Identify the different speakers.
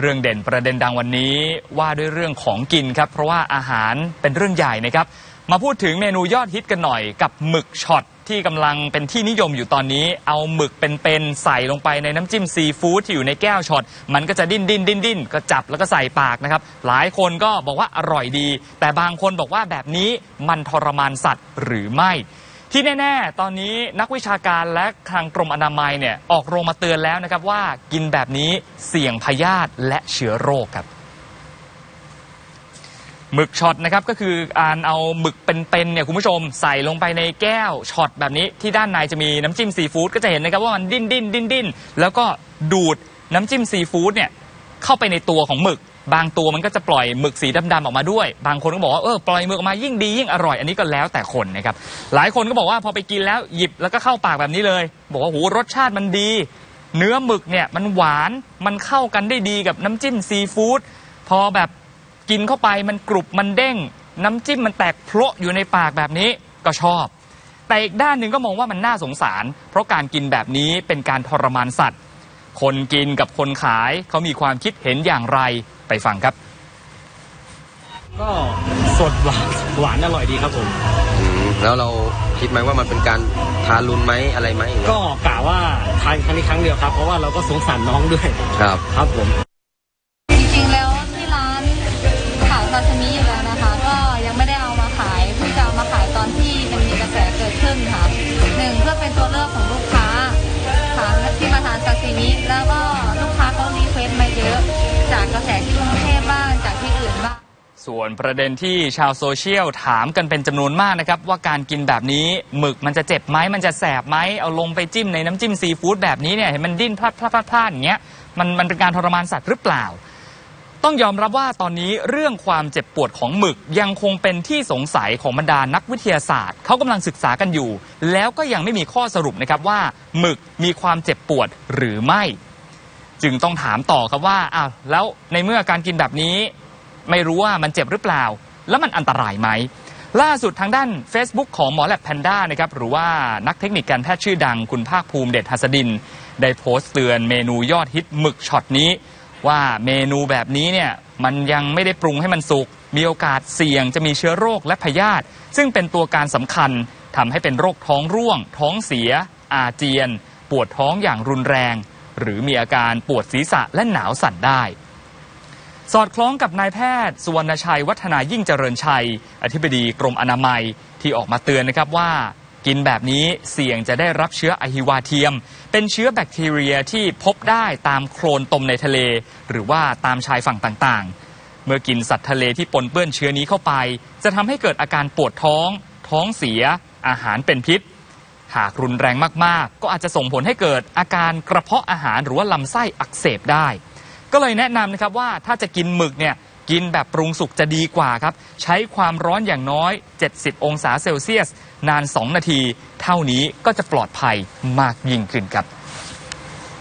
Speaker 1: เรื่องเด่นประเด็นดังวันนี้ว่าด้วยเรื่องของกินครับ เพราะว่าอาหารเป็นเรื่องใหญ่นะครับ มาพูดถึงเมนูยอดฮิตกันหน่อยกับหมึกช็อตที่กำลังเป็นที่นิยมอยู่ตอนนี้ เอาหมึกเป็นๆใส่ลงไปในน้ำจิ้มซีฟู้ดที่อยู่ในแก้วช็อต มันก็จะดิ้นดิ้นดิ้นดิ้นก็จับแล้วก็ใส่ปากนะครับ หลายคนก็บอกว่าอร่อยดี แต่บางคนบอกว่าแบบนี้มันทรมานสัตว์หรือไม่ ที่แน่ ๆ ตอนนี้นักวิชาการและทางกรมอนามัยเนี่ยออกโรงมาเตือนแล้วนะครับว่ากินแบบนี้เสี่ยงพยาธิและเชื้อโรคครับหมึกช็อตนะครับก็คือการเอาหมึกเป็นๆเนี่ยคุณผู้ชมใส่ลงไปในแก้วช็อตแบบนี้ที่ด้านในจะมีน้ำจิ้มซีฟู้ดก็จะเห็นนะครับว่ามันดิ้นดิ้นดิ้นดิ้นแล้วก็ดูดน้ำจิ้มซีฟู้ดเนี่ย เข้าไปในตัวของหมึก บางตัวมันก็จะปล่อยหมึกสีดำๆออกมาด้วย บางคนก็บอกว่าเออปล่อยหมึกออกมายิ่งดียิ่งอร่อยอันนี้ก็แล้วแต่คนนะครับหลายคนก็บอกว่าพอไปกินแล้วหยิบแล้วก็เข้าปากแบบนี้เลย บอกว่าโหรสชาติมันดี เนื้อหมึกเนี่ยมันหวานมันเข้ากันได้ดีกับน้ำจิ้มซีฟู้ดพอแบบกินเข้าไปมันกรุบมันเด้ง น้ำจิ้มมันแตกโพละอยู่ในปากแบบนี้ก็ชอบ แต่อีกด้านหนึ่งก็มองว่ามันน่าสงสาร เพราะการกินแบบนี้เป็นการทรมานสัตว์ คนกินกับคนขายเขามีความคิดเห็นอย่างไรไปฟังครับ
Speaker 2: ก็สดหวานหวานอร่อยดีครับผม
Speaker 3: อืมแล้วเราคิดไหมว่ามันเป็นการทารุณไหมอะไรไหมอย่างเงี้ย
Speaker 2: ก็กะว่าทานครั้งนี้ครั้งเดียวครับ เพราะว่าเราก็สงสารน้องด้วย
Speaker 3: ครับ
Speaker 2: ครับผม
Speaker 1: ส่วนประเด็นที่ชาวโซเชียลถามกันเป็นจำนวนมากนะครับ ว่าการกินแบบนี้หมึกมันจะเจ็บไหมมันจะแสบไหมเอาลงไปจิ้มในน้ำจิ้มซีฟู้ดแบบนี้เนี่ยเห็นมันดิ้นพลาดพลาดพลาดพลาดอย่างเงี้ยมันมันเป็นการทรมานสัตว์หรือเปล่า ต้องยอมรับว่าตอนนี้เรื่องความเจ็บปวดของหมึกยังคงเป็นที่สงสัยของบรรดานักวิทยาศาสตร์เขากำลังศึกษากันอยู่ แล้วก็ยังไม่มีข้อสรุปนะครับว่าหมึกมีความเจ็บปวดหรือไม่ จึงต้องถามต่อครับว่าอ้าวแล้วในเมื่อการกินแบบนี้ ไม่รู้ว่ามันเจ็บหรือเปล่า แล้วมันอันตรายไหม ล่าสุดทางด้าน Facebook ของหมอแลบแพนด้านะครับหรือว่านักเทคนิคการแพทย์ชื่อดังคุณภาคภูมิเดชหัสดิน ได้โพสต์เตือนเมนูยอดฮิตหมึกช็อตนี้ ว่าเมนูแบบนี้เนี่ยมันยังไม่ได้ปรุงให้มันสุกมีโอกาสเสี่ยงจะมีเชื้อโรคและพยาธิซึ่งเป็นตัวการสำคัญทำให้เป็นโรคท้องร่วง ท้องเสีย อาเจียน ปวดท้องอย่างรุนแรง หรือมีอาการปวดศีรษะและหนาวสั่นได้ สอดคล้องกับนายแพทย์สุวรรณชัย วัฒนายิ่งเจริญชัย อธิบดีกรมอนามัยที่ออกมาเตือนนะครับว่า กินแบบนี้เสี่ยงจะได้รับเชื้ออะฮิวาเทียม เป็นเชื้อแบคทีเรียที่พบได้ตามโคลนตมในทะเล หรือว่าตามชายฝั่งต่างๆ เมื่อกินสัตว์ทะเลที่ปนเปื้อนเชื้อนี้เข้าไป จะทำให้เกิดอาการปวดท้อง ท้องเสีย อาหารเป็นพิษ หากรุนแรงมากๆ ก็อาจจะส่งผลให้เกิดอาการกระเพาะอาหารหรือว่าลำไส้อักเสบได้ ก็เลยแนะนำนะครับว่าถ้าจะกินหมึกเนี่ยกินแบบปรุงสุกจะดีกว่าครับ ใช้ความร้อนอย่างน้อย 70 องศาเซลเซียส นาน 2 นาที เท่านี้ก็จะปลอดภัยมากยิ่งขึ้นครับ